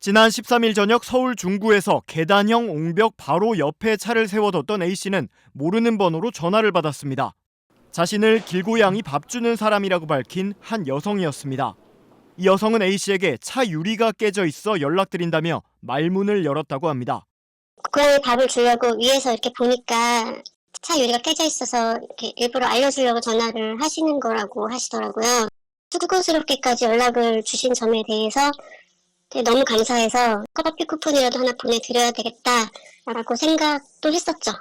지난 13일 저녁 서울 중구에서 계단형 옹벽 바로 옆에 차를 세워뒀던 A씨는 모르는 번호로 전화를 받았습니다. 자신을 길고양이 밥 주는 사람이라고 밝힌 한 여성이었습니다. 이 여성은 A씨에게 차 유리가 깨져 있어 연락드린다며 말문을 열었다고 합니다. 고양이 밥을 주려고 위에서 이렇게 보니까 차 유리가 깨져 있어서 이렇게 일부러 알려주려고 전화를 하시는 거라고 하시더라고요. 수고스럽게까지 연락을 주신 점에 대해서 너무 감사해서 커피 쿠폰이라도 하나 보내드려야 되겠다라고 생각도 했었죠.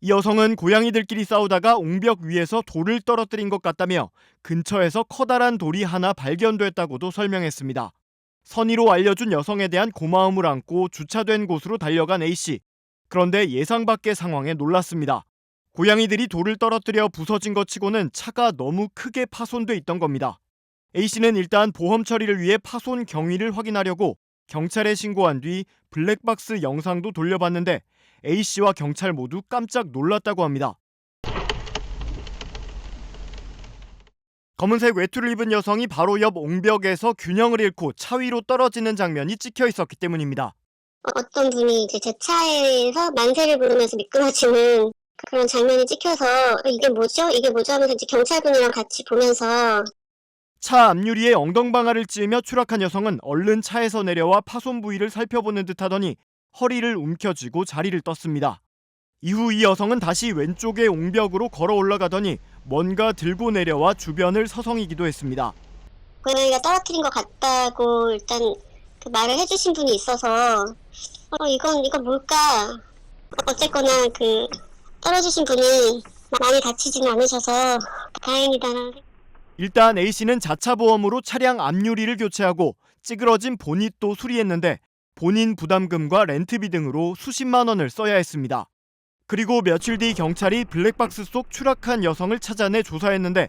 이 여성은 고양이들끼리 싸우다가 옹벽 위에서 돌을 떨어뜨린 것 같다며 근처에서 커다란 돌이 하나 발견됐다고도 설명했습니다. 선의로 알려준 여성에 대한 고마움을 안고 주차된 곳으로 달려간 A씨. 그런데 예상 밖의 상황에 놀랐습니다. 고양이들이 돌을 떨어뜨려 부서진 것 치고는 차가 너무 크게 파손돼 있던 겁니다. A씨는 일단 보험 처리를 위해 파손 경위를 확인하려고 경찰에 신고한 뒤 블랙박스 영상도 돌려봤는데 A씨와 경찰 모두 깜짝 놀랐다고 합니다. 검은색 외투를 입은 여성이 바로 옆 옹벽에서 균형을 잃고 차 위로 떨어지는 장면이 찍혀 있었기 때문입니다. 어- 어떤 분이 이제 제 차에서 만세를 부르면서 미끄러지는 그런 장면이 찍혀서 어, 이게 뭐죠? 이게 뭐죠? 하면서 이제 경찰분이랑 같이 보면서 차 앞유리에 엉덩방아를 찌으며 추락한 여성은 얼른 차에서 내려와 파손 부위를 살펴보는 듯 하더니 허리를 움켜쥐고 자리를 떴습니다. 이후 이 여성은 다시 왼쪽의 옹벽으로 걸어 올라가더니 뭔가 들고 내려와 주변을 서성이기도 했습니다. 고양이가 떨어뜨린 것 같다고 일단 그 말을 해주신 분이 있어서 어 이건 이건 뭘까 어쨌거나 그 떨어지신 분이 많이 다치지는 않으셔서 다행이다라는 일단 A씨는 자차 보험으로 차량 앞유리를 교체하고 찌그러진 보닛도 수리했는데 본인 부담금과 렌트비 등으로 수십만 원을 써야 했습니다. 그리고 며칠 뒤 경찰이 블랙박스 속 추락한 여성을 찾아내 조사했는데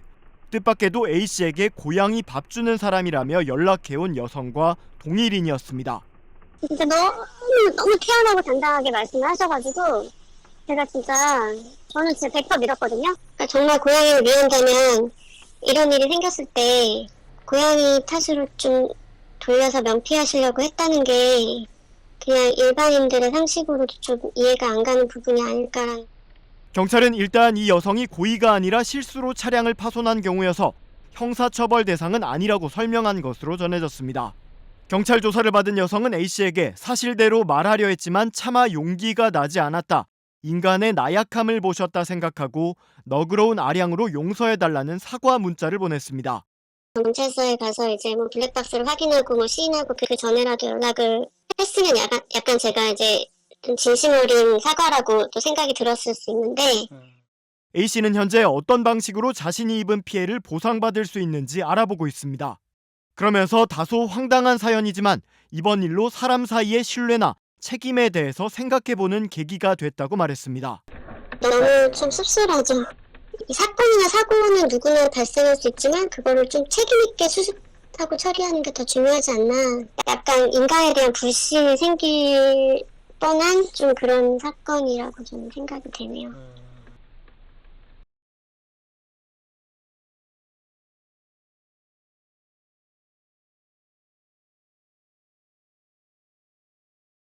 뜻밖에도 A씨에게 고양이 밥 주는 사람이라며 연락해온 여성과 동일인이었습니다. 진짜 너무 너무 태연하고 당당하게 말씀을 하셔가지고 제가 진짜 저는 진짜 100% 믿었거든요. 그러니까 정말 고양이를 위한다면 이런 일이 생겼을 때 고양이 탓으로 좀 돌려서 명피하시려고 했다는 게 그냥 일반인들의 상식으로도 좀 이해가 안 가는 부분이 아닐까라는 경찰은 일단 이 여성이 고의가 아니라 실수로 차량을 파손한 경우여서 형사처벌 대상은 아니라고 설명한 것으로 전해졌습니다. 경찰 조사를 받은 여성은 A씨에게 사실대로 말하려 했지만 차마 용기가 나지 않았다. 인간의 나약함을 보셨다 생각하고 너그러운 아량으로 용서해달라는 사과 문자를 보냈습니다. 경찰서에 가서 이제 뭐 블랙박스를 확인하고 뭐 시인하고 그 전에라도 연락을 했으면 약간, 약간 제가 이제 좀 진심 어린 사과라고 또 생각이 들었을 수 있는데 A씨는 현재 어떤 방식으로 자신이 입은 피해를 보상받을 수 있는지 알아보고 있습니다. 그러면서 다소 황당한 사연이지만 이번 일로 사람 사이의 신뢰나 책임에 대해서 생각해보는 계기가 됐다고 말했습니다. 너무 좀 씁쓸하죠. 이 사건이나 사고는 누구나 발생할 수 있지만 그거를 좀 책임 있게 수습하고 처리하는 게 더 중요하지 않나. 약간 인간에 대한 불신이 생길 뻔한 좀 그런 사건이라고 저는 생각이 되네요.